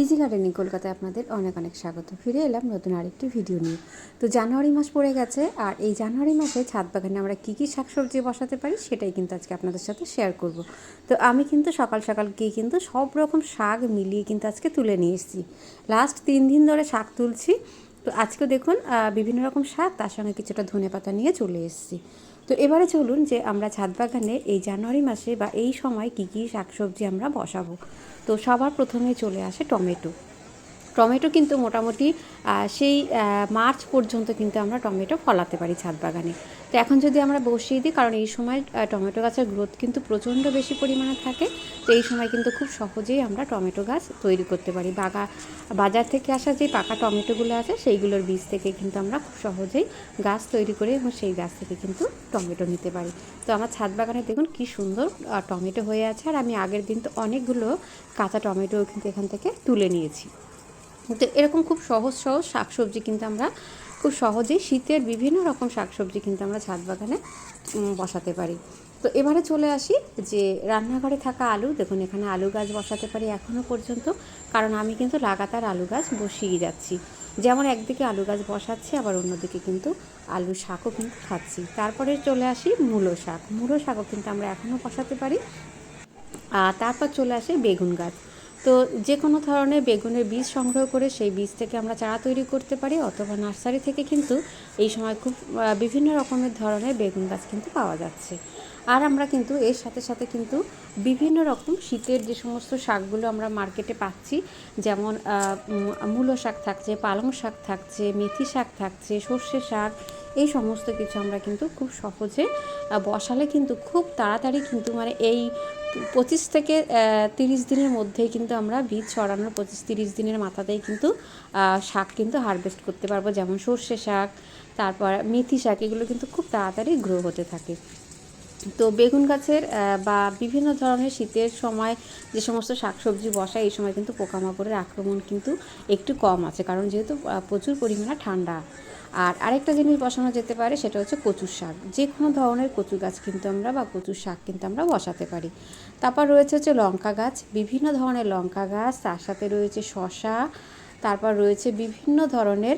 Easy gardening কলকাতায় আপনাদের অনেক অনেক স্বাগত। ফিরে এলাম নতুন আরেকটি ভিডিও নিয়ে। তো জানুয়ারি মাস পড়ে গেছে আর এই জানুয়ারি মাসে ছাদ বাগানে আমরা কী কী শাকসবজি বসাতে পারি সেটাই কিন্তু আজকে আপনাদের সাথে শেয়ার করব। তো আমি কিন্তু সকাল সকাল গিয়ে কিন্তু সব রকম শাক মিলিয়ে কিন্তু আজকে তুলে নিয়ে এসেছি। লাস্ট তিন দিন ধরে শাক তুলছি। তো আজকে দেখুন বিভিন্ন রকম শাক, তার সঙ্গে কিছুটা ধনে পাতা নিয়ে চলে এসেছি। তো এবারে চলুন যে আমরা ছাদ বাগানে এই জানুয়ারি মাসে বা এই সময় কী কী শাকসবজি আমরা বসাবো। তো সবার প্রথমে চলে আসে টমেটো। টমেটো কিন্তু মোটামুটি সেই মার্চ পর্যন্ত কিন্তু আমরা টমেটো ফলাতে পারি ছাদ বাগানে তো এখন যদি আমরা বসিয়ে দিই, কারণ এই সময় টমেটো গাছের গ্রোথ কিন্তু প্রচণ্ড বেশি পরিমাণে থাকে, তো এই সময় কিন্তু খুব সহজেই আমরা টমেটো গাছ তৈরি করতে পারি। বাগা, বাজার থেকে আসা যে পাকা টমেটোগুলো আছে, সেইগুলোর বীজ থেকে কিন্তু আমরা খুব সহজেই গাছ তৈরি করে এবং সেই গাছ থেকে কিন্তু টমেটো নিতে পারি। তো আমার ছাদ বাগানে দেখুন কি সুন্দর টমেটো হয়ে আছে, আর আমি আগের দিন তো অনেকগুলো কাঁচা টমেটো কিন্তু এখান থেকে তুলে নিয়েছি। তো এরকম খুব সহজ সহজ শাকসবজি কিন্তু আমরা খুব সহজেই শীতের বিভিন্ন রকম শাকসবজি কিন্তু আমরা ছাদ বাগানে বসাতে পারি। তো এবারে চলে আসি যে রান্নাঘরে থাকা আলু। দেখুন, এখানে আলু গাছ বসাতে পারি এখনও পর্যন্ত, কারণ আমি কিন্তু লাগাতার আলু গাছ বসিয়ে যাচ্ছি। যেমন একদিকে আলু গাছ বসাচ্ছি, আবার অন্যদিকে কিন্তু আলু শাকও কিন্তু খাচ্ছি। তারপরে চলে আসি মূলো শাক। মূলো শাকও কিন্তু আমরা এখনও বসাতে পারি। আর তারপর চলে আসে বেগুন গাছ। তো যে কোনো ধরনের বেগুনের বীজ সংগ্রহ করে সেই বীজ থেকে আমরা চারা তৈরি করতে পারি অথবা নার্সারি থেকে কিন্তু এই সময় খুব বিভিন্ন রকমের ধরনের বেগুন গাছ কিন্তু পাওয়া যাচ্ছে। আর আমরা কিন্তু এর সাথে সাথে কিন্তু বিভিন্ন রকম শীতের যে সমস্ত শাকগুলো আমরা মার্কেটে পাচ্ছি, যেমন মূলো শাক থাকছে, পালং শাক থাকছে, মেথি শাক থাকছে, সর্ষে শাক এই সমস্ত কিছু আমরা কিন্তু খুব সহজে বসালে কিন্তু খুব তাড়াতাড়ি কিন্তু মানে এই পঁচিশ থেকে তিরিশ দিনের মধ্যেই কিন্তু আমরা বীজ ছড়ানোর পঁচিশ তিরিশ দিনের মাথাতেই কিন্তু শাক কিন্তু হারভেস্ট করতে পারব। যেমন সর্ষে শাক, তারপর মেথি শাক, এগুলো কিন্তু খুব তাড়াতাড়ি গ্রো হতে থাকে। তো বেগুন গাছের বা বিভিন্ন ধরনের শীতের সময় যে সমস্ত শাকসবজি বসায়, এই সময় কিন্তু পোকামাকড়ের আক্রমণ কিন্তু একটু কম আছে। কারণ যেহেতু প্রচুর পরিমাণে ঠান্ডা। আর আরেকটা জিনিস বসানো যেতে পারে, সেটা হচ্ছে কচুর শাক। যে কোনো ধরনের কচু গাছ কিন্তু আমরা বা কচুর শাক কিন্তু আমরা বসাতে পারি। তারপর রয়েছে হচ্ছে লঙ্কা গাছ। বিভিন্ন ধরনের লঙ্কা গাছ, তার সাথে রয়েছে শশা তারপর রয়েছে বিভিন্ন ধরনের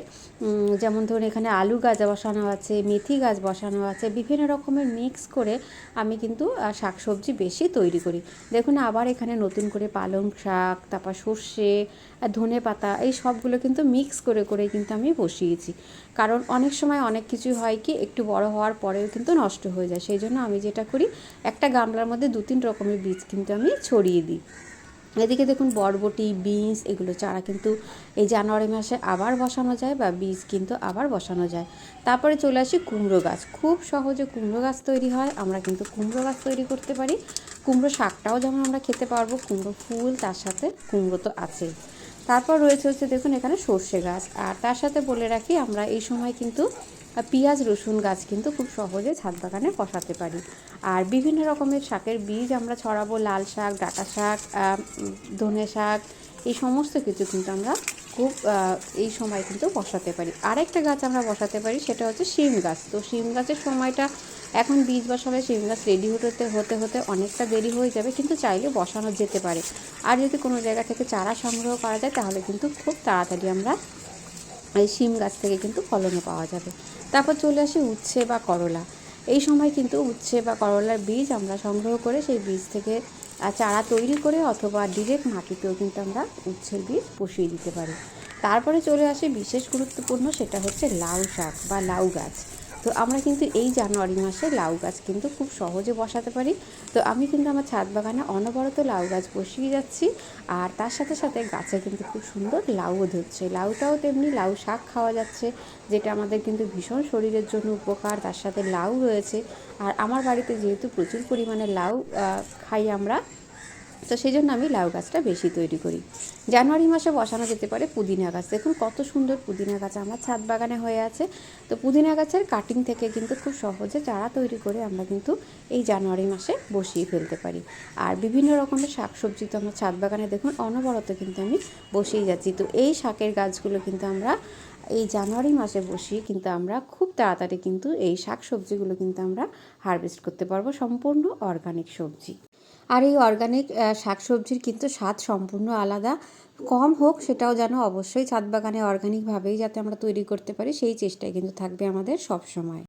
যেমন ধরুন এখানে আলু গাছ বসানো আছে, মেথি গাছ বসানো আছে, বিভিন্ন রকমের মিক্স করে আমি কিন্তু শাক সবজি বেশি তৈরি করি। দেখুন আবার এখানে নতুন করে পালং শাক, তারপর সর্ষে ধনে পাতা, এই সবগুলো কিন্তু মিক্স করে করে কিন্তু আমি বসিয়েছি। কারণ অনেক সময় অনেক কিছু হয় কি, একটু বড় হওয়ার পরেও কিন্তু নষ্ট হয়ে যায়। সেই জন্য আমি যেটা করি, একটা গামলার মধ্যে দু তিন রকমের বীজ কিন্তু আমি ছড়িয়ে দিই। এদিকে দেখুন বরবটি, বিনস এগুলো চারা কিন্তু এই জানুয়ারি মাসে আবার বসানো যায় বা বীজ কিন্তু আবার বসানো যায়। তারপরে চলে আসি কুমড়ো গাছ। খুব সহজে কুমড়ো গাছ তৈরি হয়, আমরা কিন্তু কুমড়ো গাছ তৈরি করতে পারি। কুমড়ো শাকটাও যেমন আমরা খেতে পারব, কুমড়ো ফুল, তার সাথে কুমড়ো তো আছেই। তারপর রয়েছে হচ্ছে দেখুন এখানে সর্ষে গাছ। আর তার সাথে বলে রাখি, আমরা এই সময় কিন্তু পেঁয়াজ, রসুন গাছ কিন্তু খুব সহজে ছাদ বাগানে বসাতে পারি। আর বিভিন্ন রকমের শাকের বীজ আমরা ছড়াবো, লাল শাক, ডাটা শাক ধনে শাক, এই সমস্ত কিছু কিন্তু আমরা খুব এই সময় কিন্তু বসাতে পারি। আরেকটা গাছ আমরা বসাতে পারি, সেটা হচ্ছে শিম গাছ। তো শিম গাছের সময়টা এখন বীজ বসালে শিম গাছ রেডি হতে হতে হতে অনেকটা দেরি হয়ে যাবে, কিন্তু চাইলে বসানো যেতে পারে। আর যদি কোনো জায়গা থেকে চারা সংগ্রহ করা যায়, তাহলে কিন্তু খুব তাড়াতাড়ি আমরা এই শিম গাছ থেকে কিন্তু ফলনও পাওয়া যাবে। তারপর চলে আসি উচ্ছে বা করলা। এই সময় কিন্তু উচ্ছে বা করলার বীজ আমরা সংগ্রহ করে সেই বীজ থেকে চারা তৈরি করে অথবা ডিরেক্ট মাটিতেও কিন্তু আমরা উচ্ছের বীজ বসিয়ে দিতে পারি। তারপরে চলে আসে বিশেষ গুরুত্বপূর্ণ সেটা হচ্ছে লাউ শাক বা লাউ গাছ। তো আমরা কিন্তু এই জানুয়ারি মাসে লাউ গাছ কিন্তু খুব সহজে বসাতে পারি। তো আমি কিন্তু আমার ছাদ বাগানে অনবরত লাউ গাছ বসিয়ে যাচ্ছি আর তার সাথে সাথে গাছে কিন্তু খুব সুন্দর লাউও ধরছে। লাউটাও তেমনি লাউ শাক খাওয়া যাচ্ছে, যেটা আমাদের কিন্তু ভীষণ শরীরের জন্য উপকার, তার সাথে লাউ রয়েছে। আর আমার বাড়িতে যেহেতু প্রচুর পরিমাণে লাউ খাই আমরা তো সেই জন্য আমি লাউ গাছটা বেশি তৈরি করি। জানুয়ারি মাসে বসানো যেতে পারে পুদিনা গাছ। দেখুন কত সুন্দর পুদিনা গাছ আমার ছাদ বাগানে হয়ে আছে। তো পুদিনা গাছের কাটিং থেকে কিন্তু খুব সহজে চারা তৈরি করে আমরা কিন্তু এই জানুয়ারি মাসে বসিয়ে ফেলতে পারি। আর বিভিন্ন রকমের শাক সবজি তো আমার ছাদ বাগানে দেখুন অনবরত কিন্তু আমি বসিয়ে যাচ্ছি। তো এই শাকের গাছগুলো কিন্তু আমরা এই জানুয়ারি মাসে বসিয়ে কিন্তু আমরা খুব তাড়াতাড়ি কিন্তু এই শাক সবজিগুলো কিন্তু আমরা হারভেস্ট করতে পারব। সম্পূর্ণ অর্গানিক সবজি। আর এই অর্গানিক শাকসবজির কিন্তু স্বাদ সম্পূর্ণ আলাদা কম হোক সেটাও যেন অবশ্যই ছাদ বাগানে অর্গানিকভাবেই যাতে আমরা তৈরি করতে পারি, সেই চেষ্টাই কিন্তু থাকবে আমাদের সব সময়।